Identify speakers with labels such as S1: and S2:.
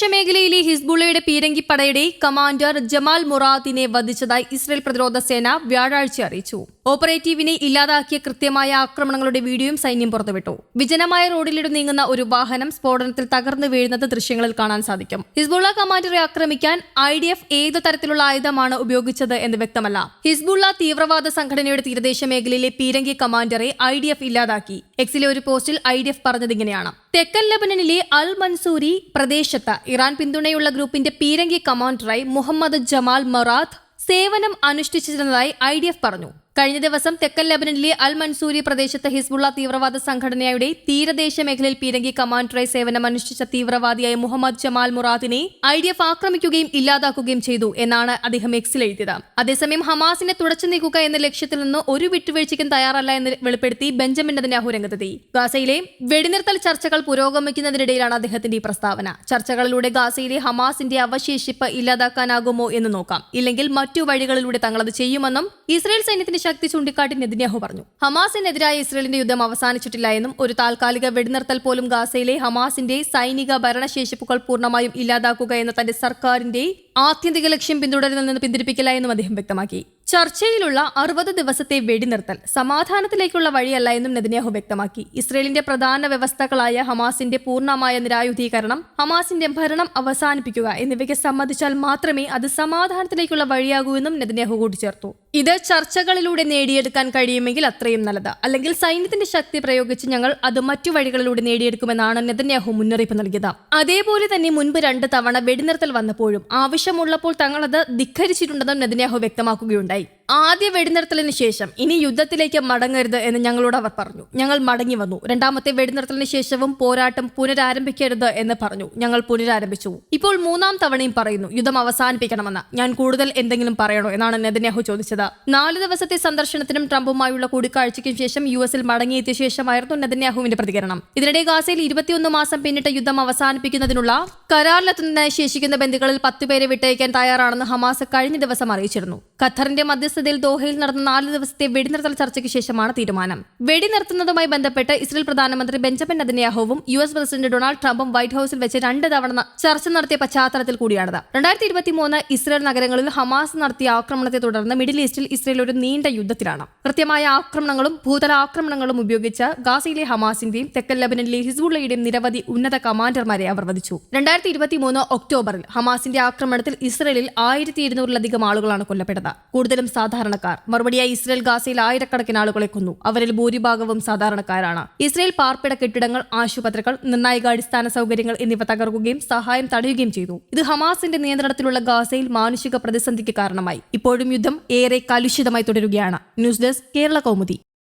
S1: തീരദേശ മേഖലയിലെ ഹിസ്ബുള്ളയുടെ പീരങ്കിപ്പടയുടെ കമാൻഡർ ജമാൽ മുറാദിനെ വധിച്ചതായി ഇസ്രയേൽ പ്രതിരോധ സേന വ്യാഴാഴ്ച അറിയിച്ചു. ഓപ്പറേറ്റീവിനെ ഇല്ലാതാക്കിയ കൃത്യമായ ആക്രമണങ്ങളുടെ വീഡിയോയും സൈന്യം പുറത്തുവിട്ടു. വിജനമായ റോഡിലൂടെ നീങ്ങുന്ന ഒരു വാഹനം സ്ഫോടനത്തിൽ തകർന്നു വീഴുന്നത് ദൃശ്യങ്ങളിൽ കാണാൻ സാധിക്കും. ഹിസ്ബുള്ള കമാൻഡറെ ആക്രമിക്കാൻ ഐ ഡി എഫ് ഏത് തരത്തിലുള്ള ആയുധമാണ് ഉപയോഗിച്ചത് എന്ന് വ്യക്തമല്ല. ഹിസ്ബുള്ള തീവ്രവാദ സംഘടനയുടെ തീരദേശ മേഖലയിലെ പീരങ്കി കമാൻഡറെ ഐ ഡി എഫ് ഇല്ലാതാക്കി. എക്സിലെ ഒരു പോസ്റ്റിൽ ഐ ഡി എഫ് പറഞ്ഞതിങ്ങനെയാണ് തെക്കൻ ലബനനിലെ അൽ മൻസൂരി പ്രദേശത്ത് ഇറാൻ പിന്തുണയുള്ള ഗ്രൂപ്പിന്റെ പീരങ്കി കമാൻഡറായി മുഹമ്മദ് ജമാൽ മറാത്ത് സേവനം അനുഷ്ഠിച്ചിരുന്നതായി ഐ പറഞ്ഞു. കഴിഞ്ഞ ദിവസം തെക്കൻ ലബനനിലെ അൽ മൻസൂരി പ്രദേശത്ത് ഹിസ്ബുള്ള തീവ്രവാദ സംഘടനയുടെ തീരദേശ മേഖലയിൽ പീരങ്കി കമാൻഡറായി സേവനം അനുഷ്ഠിച്ച തീവ്രവാദിയായ മുഹമ്മദ് ജമാൽ മുറാദിനെ ഐ ഡി എഫ് ആക്രമിക്കുകയും ഇല്ലാതാക്കുകയും ചെയ്തു എന്നാണ് അദ്ദേഹം എക്സിൽ എഴുതിയത്. അതേസമയം ഹമാസിനെ തുടച്ചു നീക്കുക എന്ന ലക്ഷ്യത്തിൽ നിന്ന് ഒരു വിട്ടുവീഴ്ചയ്ക്കും തയ്യാറല്ല എന്ന് വെളിപ്പെടുത്തി ബെഞ്ചമിൻ നെതന്യാഹു രംഗത്തെത്തി. ഗാസയിലെ വെടിനിർത്തൽ ചർച്ചകൾ പുരോഗമിക്കുന്നതിനിടയിലാണ് അദ്ദേഹത്തിന്റെ ഈ പ്രസ്താവന. ചർച്ചകളിലൂടെ ഗാസയിലെ ഹമാസിന്റെ അവശേഷിപ്പ് ഇല്ലാതാക്കാനാകുമോ എന്ന് നോക്കാം. ഇല്ലെങ്കിൽ മറ്റു വഴികളിലൂടെ തങ്ങളത് ചെയ്യുമെന്നും ഇസ്രായേൽ സൈന്യത്തിന്റെ ശക്തി ചൂണ്ടിക്കാട്ടി നെതിന്യാഹു പറഞ്ഞു. ഹമാസിനെതിരായ ഇസ്രയേലിന്റെ യുദ്ധം അവസാനിച്ചിട്ടില്ല എന്നും ഒരു താൽക്കാലിക വെടിനിർത്തൽ പോലും ഗാസയിലെ ഹമാസിന്റെ സൈനിക ഭരണശേഷിപ്പുകൾ പൂർണമായും ഇല്ലാതാക്കുക എന്ന തന്റെ സർക്കാരിന്റെ ആത്യന്തിക ലക്ഷ്യം പിന്തുടരുന്നതിൽ നിന്ന് പിന്തിരിപ്പിക്കില്ല എന്നും അദ്ദേഹം വ്യക്തമാക്കി. ചർച്ചയിലുള്ള അറുപത് ദിവസത്തെ വെടിനിർത്തൽ സമാധാനത്തിലേക്കുള്ള വഴിയല്ല എന്നും നെതന്യാഹു വ്യക്തമാക്കി. ഇസ്രയേലിന്റെ പ്രധാന വ്യവസ്ഥകളായ ഹമാസിന്റെ പൂർണമായ നിരായുധീകരണം ഹമാസിന്റെ ഭരണം അവസാനിപ്പിക്കുക എന്നിവയ്ക്ക് സമ്മതിച്ചാൽ മാത്രമേ അത് സമാധാനത്തിലേക്കുള്ള വഴിയാകൂ എന്നും നെതന്യാഹു കൂട്ടിച്ചേർത്തു. ഇത് ചർച്ചകളിലൂടെ നേടിയെടുക്കാൻ കഴിയുമെങ്കിൽ അത്രയും നല്ലത്. അല്ലെങ്കിൽ സൈന്യത്തിന്റെ ശക്തി പ്രയോഗിച്ച് ഞങ്ങൾ അത് മറ്റു വഴികളിലൂടെ നേടിയെടുക്കുമെന്നാണ് നെതന്യാഹു മുന്നറിയിപ്പ് നൽകിയത്. അതേപോലെ തന്നെ മുൻപ് രണ്ട് തവണ വെടിനിർത്തൽ വന്നപ്പോഴും ആവശ്യമുള്ളപ്പോൾ തങ്ങളത് ധിഖരിച്ചിട്ടുണ്ടെന്നും നെതന്യാഹു വ്യക്തമാക്കുകയുണ്ടായി. day. ആദ്യ വെടിനിർത്തലിന് ശേഷം ഇനി യുദ്ധത്തിലേക്ക് മടങ്ങരുത് എന്ന് ഞങ്ങളോട് അവർ പറഞ്ഞു. ഞങ്ങൾ മടങ്ങി വന്നു. രണ്ടാമത്തെ വെടിനിർത്തലിന് ശേഷവും പോരാട്ടം പുനരാരംഭിക്കരുത് എന്ന് പറഞ്ഞു. ഞങ്ങൾ പുനരാരംഭിച്ചു. ഇപ്പോൾ മൂന്നാം തവണയും പറയുന്നു യുദ്ധം അവസാനിപ്പിക്കണമെന്ന്. ഞാൻ കൂടുതൽ എന്തെങ്കിലും പറയണോ? എന്നാണ് നെതന്യാഹു ചോദിച്ചത്. നാല് ദിവസത്തെ സന്ദർശനത്തിനും ട്രംപുമായുള്ള കൂടിക്കാഴ്ചയ്ക്കും ശേഷം യു എസിൽ മടങ്ങിയെത്തിയ ശേഷമായിരുന്നു നെതന്യാഹുവിന്റെ പ്രതികരണം. ഇതിനിടെ ഗാസയിൽ ഇരുപത്തിയൊന്ന് മാസം പിന്നിട്ട് യുദ്ധം അവസാനിപ്പിക്കുന്നതിനുള്ള കരാറിലെത്തുന്നതിനായി ശേഷിക്കുന്ന ബന്ധുക്കളിൽ പത്തുപേരെ വിട്ടയക്കാൻ തയ്യാറാണെന്ന് ഹമാസ് കഴിഞ്ഞ ദിവസം അറിയിച്ചിരുന്നു. ഖത്തറിന്റെ മധ്യസ്ഥതയിൽ ദോഹയിൽ നടന്ന നാല് ദിവസത്തെ വെടിനിർത്തൽ ചർച്ചയ്ക്ക് ശേഷമാണ് തീരുമാനം. വെടിനിർത്തുന്നതുമായി ബന്ധപ്പെട്ട് ഇസ്രയേൽ പ്രധാനമന്ത്രി ബെഞ്ചമിൻ നെതന്യാഹുവും യു എസ് പ്രസിഡന്റ് ഡൊണാൾഡ് ട്രംപും വൈറ്റ് ഹൌസിൽ വെച്ച് രണ്ട് തവണ ചർച്ച നടത്തിയ പശ്ചാത്തലത്തിൽ കൂടിയാണിത്. രണ്ടായിരത്തി ഇരുപത്തിമൂന്ന് ഇസ്രയേൽ നഗരങ്ങളിൽ ഹമാസ് നടത്തിയ ആക്രമണത്തെ തുടർന്ന് മിഡിൽ ഈസ്റ്റിൽ ഇസ്രയേൽ ഒരു നീണ്ട യുദ്ധത്തിലാണ്. കൃത്യമായ ആക്രമണങ്ങളും ഭൂതല ആക്രമണങ്ങളും ഉപയോഗിച്ച് ഗാസയിലെ ഹമാസിന്റെയും തെക്കൻ ലബനിലെ ഹിസ്ബുള്ളയുടെയും നിരവധി ഉന്നത കമാൻഡർമാരെ അവർ വധിച്ചു. രണ്ടായിരത്തി ഇരുപത്തിമൂന്ന് ഒക്ടോബറിൽ ഹമാസിന്റെ ആക്രമണത്തിൽ ഇസ്രയേലിൽ ആയിരത്തി ഇരുന്നൂറിലധികം ആളുകളാണ് കൊല്ലപ്പെട്ടത്. കൂടുതലും സാധാരണക്കാർ. മറുപടിയായി ഇസ്രയേൽ ഗാസയിൽ ആയിരക്കണക്കിന് ആളുകളെ കൊന്നു. അവരിൽ ഭൂരിഭാഗവും സാധാരണക്കാരാണ്. ഇസ്രയേൽ പാർപ്പിട കെട്ടിടങ്ങൾ ആശുപത്രികൾ നിർണായക അടിസ്ഥാന സൗകര്യങ്ങൾ എന്നിവ തകർക്കുകയും സഹായം തടയുകയും ചെയ്തു. ഇത് ഹമാസിന്റെ നിയന്ത്രണത്തിലുള്ള ഗാസയിൽ മാനുഷിക പ്രതിസന്ധിക്ക് കാരണമായി. ഇപ്പോഴും യുദ്ധം ഏറെ കലുഷിതമായി തുടരുകയാണ്. News desk Kerala Kaumudi.